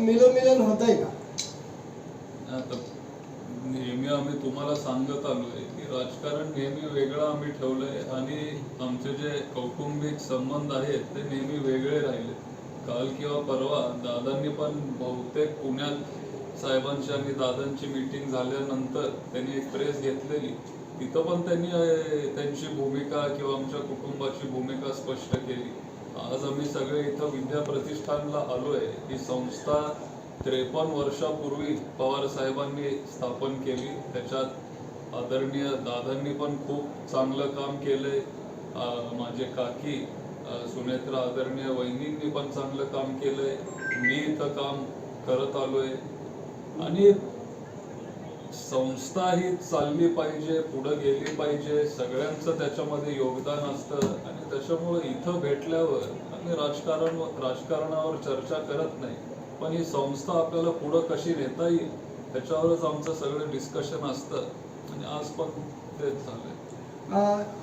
मिलोमिलन होत आहे का नेहमी आम्ही तुम्हाला सांगत आलोय की राजकारण नेहमी वेगळं आम्ही ठेवलंय आणि आमचे जे कौटुंबिक संबंध आहेत ते नेहमी वेगळे राहिले. काल किंवा परवा दादांनी पण बहुतेक पुण्यात साहेबांची आणि दादांची मीटिंग झाल्यानंतर त्यांनी एक प्रेस घेतलेली. तिथं पण त्यांनी त्यांची भूमिका किंवा आमच्या कुटुंबाची भूमिका स्पष्ट केली. आज आम्ही सगळे इथं विद्या प्रतिष्ठानला आलोय. ही संस्था त्रेपन्न वर्षापूर्वी पवार साहेबांनी स्थापन केली. त्याच्यात आदरणीय दादांनी पण खूप चांगलं काम केलंय. अं, माझे काकी सुनेत्रा आदरणीय वहिनींनी पण चांगलं काम केलंय. मी इथं काम करत आलोय. आणि संस्था ही चालली पाहिजे पुढं गेली पाहिजे सगळ्यांचं त्याच्यामध्ये योगदान असतं. आणि त्याच्यामुळे इथं भेटल्यावर आम्ही राजकारण राजकारणावर चर्चा करत नाही. पण ही संस्था आपल्याला पुढं कशी नेता येईल त्याच्यावरच आमचं सगळं डिस्कशन असतं. आणि आज पण तेच झालंय.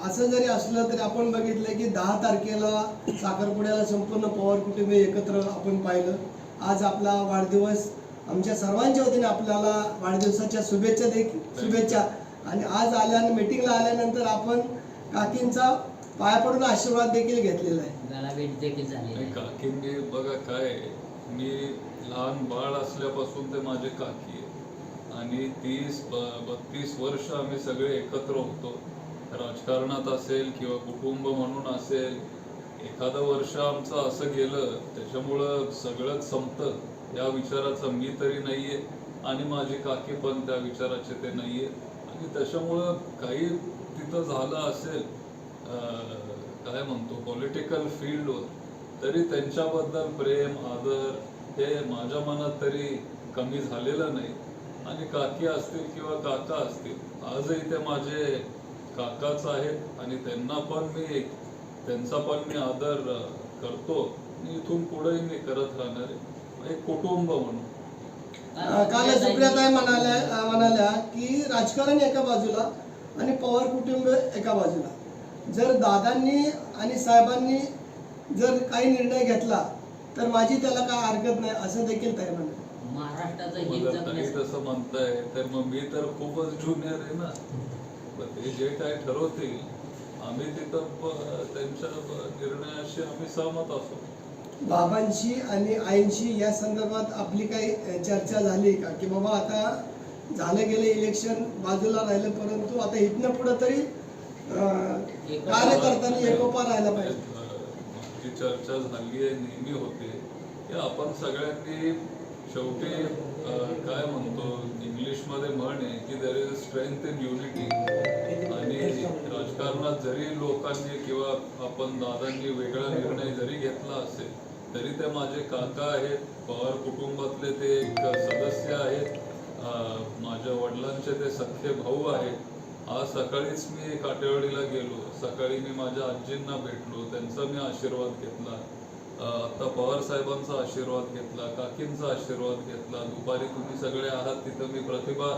असं जरी असलं तरी आपण बघितलं की दहा तारखेला साखरपुड्याला संपूर्ण पवार कुटुंबीय एकत्र आपण पाहिलं. आज आपला वाढदिवस आमच्या सर्वांच्या वतीने आपल्याला वाढदिवसाच्या शुभेच्छा देखील शुभेच्छा. आणि आज आल्या मीटिंगला आल्यानंतर आपण काकींचा पाया पडून आशीर्वाद देखील घेतलेला आहे. मला भेट देखील. काकींनी बघा काय मी लहान बाळ असल्यापासून ते माझे काकी आहे आणि तीस ब- बत्तीस वर्ष आम्ही सगळे एकत्र होतो. राजकारणात असेल किंवा कुटुंब म्हणून असेल एखादं वर्ष आमचं असं गेलं त्याच्यामुळं सगळंच संपतं. या विचाराचं मी तरी नाहीये आणि माझी काकी पण त्या विचाराचे ते नाहीये. आणि त्याच्यामुळं काही तिथं झालं असेल काय म्हणतो पॉलिटिकल फील्डवर तरी त्यांच्याबद्दल प्रेम आदर हे माझ्या मनात तरी कमी झालेलं नाही. आणि काकी असतील किंवा काका असतील आजही ते माझे काकाच आहेत आणि त्यांना पण मी त्यांचा पण मी आदर करतो. आणि इथून पुढेही मी करत राहणार आहे. एक कुटुंब म्हणून. काल सुप्रियाताई म्हणाल्या म्हणाल्या की राजकारण एका बाजूला आणि पवार कुटुंब एका बाजूला. जर दादांनी आणि साहेबांनी जर काही निर्णय घेतला तर माझी त्याला काय हरकत नाही असं देखील ताई म्हणाले तसं म्हणताय तर मग मी तर खूपच ज्युनियर आहे ना. ते जे काय ठरवतील आम्ही तिथं त्यांच्या निर्णयाशी आम्ही सहमत असू. बाबांशी आणि आईंशी या संदर्भात आपली काही चर्चा झाली का? की बाबा आता झालं गेलं इलेक्शन बाजूला राहिलं परंतु आता इथनं पुढं तरी अ, कार्यकर्त्यांनी एकोपा राहायला पाहिजे. जी चर्चा झाली आहे नेहमी होते. या आपण सगळ्यांनी शेवटी काय म्हणतो इंग्लिशमध्ये म्हण आहे की there is strength in unity आणि राजकारणात जरी लोकांनी किंवा आपण दादांनी वेगळा निर्णय जरी घेतला असेल तरी ते माझे काका आहेत पवार कुटुंबातले ते एक सदस्य आहेत माझ्या वडिलांचे ते सख्खे भाऊ आहेत. आज सकाळीच मी काटेवाडीला गेलो. सकाळी मी माझ्या आजींना भेटलो. त्यांचा मी आशीर्वाद घेतला. आता पवार साहेबांचा आशीर्वाद घेतला काकींचा आशीर्वाद घेतला. दुपारी तुम्ही सगळे आहात तिथं मी प्रतिभा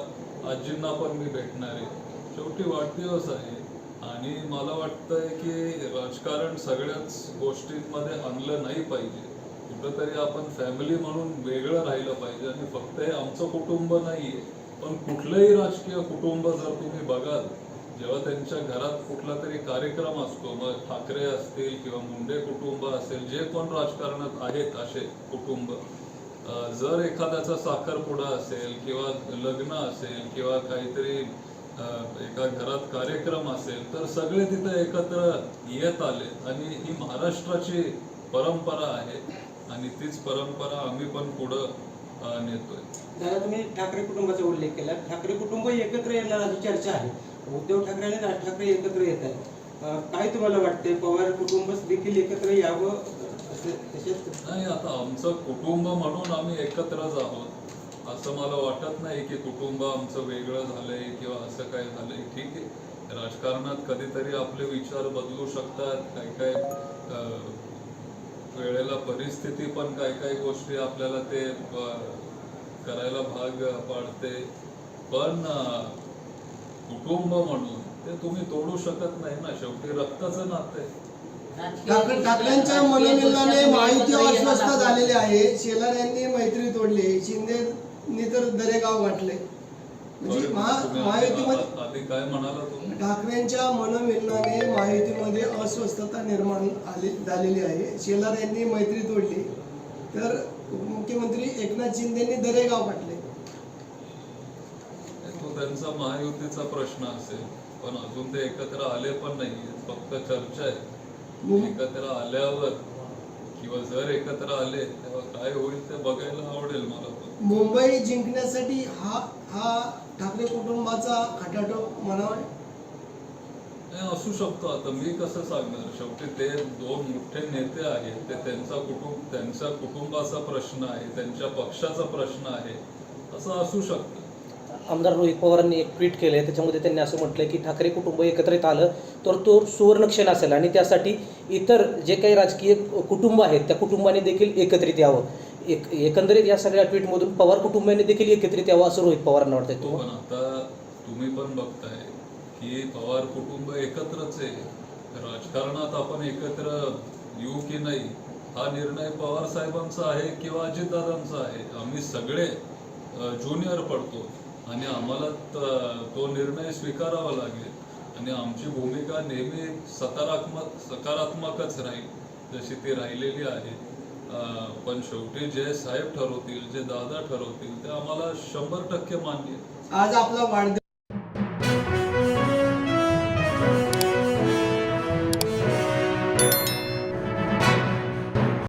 आजींना पण मी भेटणार आहे. शेवटी वाढदिवस आहे. आणि मला वाटतंय की राजकारण सगळ्याच गोष्टींमध्ये आणलं नाही पाहिजे. कुठंतरी आपण फॅमिली म्हणून वेगळं राहिलं पाहिजे आणि फक्त हे आमचं कुटुंब नाहीये. पण कुठलंही राजकीय कुटुंब जर तुम्ही बघाल जेव्हा त्यांच्या घरात कुठला तरी कार्यक्रम असतो मग ठाकरे असतील किंवा मुंडे कुटुंब असेल जे पण राजकारणात आहेत असे कुटुंब जर एखाद्याचा साखरपुडा असेल किंवा लग्न असेल किंवा काहीतरी एका घरात कार्यक्रम असेल तर सगळे तिथे एकत्र येत आले. आणि ही महाराष्ट्राची परंपरा आहे आणि तीच परंपरा आम्ही पण पुढं नेतोय. दादा तुम्ही ठाकरे कुटुंबाचा उल्लेख केला. ठाकरे कुटुंब एकत्र येणार अशी चर्चा आहे. उद्धव ठाकरे आणि राज ठाकरे एकत्र येत आहेत. काय तुम्हाला वाटते पवार कुटुंब देखील एकत्र यावं? नाही आता आमचं कुटुंब म्हणून आम्ही एकत्रच आहोत. असं मला वाटत नाही की कुटुंब आमचं वेगळं झालंय किंवा असं काय झालंय. ठीक आहे. राजकारणात कधीतरी आपले विचार बदलू शकतात. काही काय वेळेला परिस्थिती पण काय काय गोष्टी आपल्याला ते करायला भाग पाडते. पण कुटुंब म्हणून ते तुम्ही तोडू शकत नाही ना. शेवटी रक्ताचं नातं आहे. ठाकरेंच्या मनोमिलनाने अस्वस्थ झालेली आहे. शेलार यांनी मैत्री तोडली. शिंदेनी तर दरेगाव गाठले म्हणजे महायुतीमध्ये ठाकरेंच्या मनोमिलनाने महायुतीमध्ये अस्वस्थता निर्माण आली झालेली आहे. शेलार यांनी मैत्री तोडली. तर उपमुख्यमंत्री एकनाथ शिंदेनी दरेगाव गाठले तो त्यांचा महायुतीचा प्रश्न असेल. पण अजून ते एकत्र आले पण नाही फक्त चर्चा आहे. मुं- एकत्र आल्यावर किंवा जर एकत्र आले तेव्हा काय होईल ते बघायला आवडेल मला पण. मुंबई जिंकण्यासाठी हा हा ठाकरे कुटुंबाचा खटाटो म्हणावा नाही असू शकतो. आता मी कसं सांगणार? शेवटी ते दोन मोठे नेते आहेत. ते त्यांचा कुटुंब त्यांच्या कुटुंबाचा प्रश्न आहे त्यांच्या पक्षाचा प्रश्न आहे. असं असू शकतं. आमदार रोहित पवारांनी एक ट्विट केलं आहे त्याच्यामध्ये त्यांनी असं म्हटलंय की ठाकरे कुटुंब एकत्रित आलं तर तो सुवर्णक्षण असेल आणि त्यासाठी इतर जे काही राजकीय कुटुंब आहेत त्या कुटुंबाने देखील एकत्रित यावं. एक एकंदरीत या सगळ्या ट्विटमधून पवार कुटुंबाने देखील एकत्रित यावं असं रोहित पवारांना वाटतंय. तो तुम्हाला पण आता तुम्ही पण बघताय की पवार कुटुंब एकत्रच आहे. राजकारणात आपण एकत्र येऊ की नाही हा निर्णय पवार साहेबांचा आहे किंवा अजितदादांचा आहे. आम्ही सगळे ज्युनियर पडतो. आणि आम्हाला तो निर्णय स्वीकारावा लागेल. आणि आमची भूमिका नेहमी सकारात्मक सकारात्मकच राहील जशी ती राहिलेली आहे. पण शेवटी जे साहेब ठरवतील जे दादा ठरवतील ते आम्हाला शंभर टक्के मान्य आज आपला वाढदिवस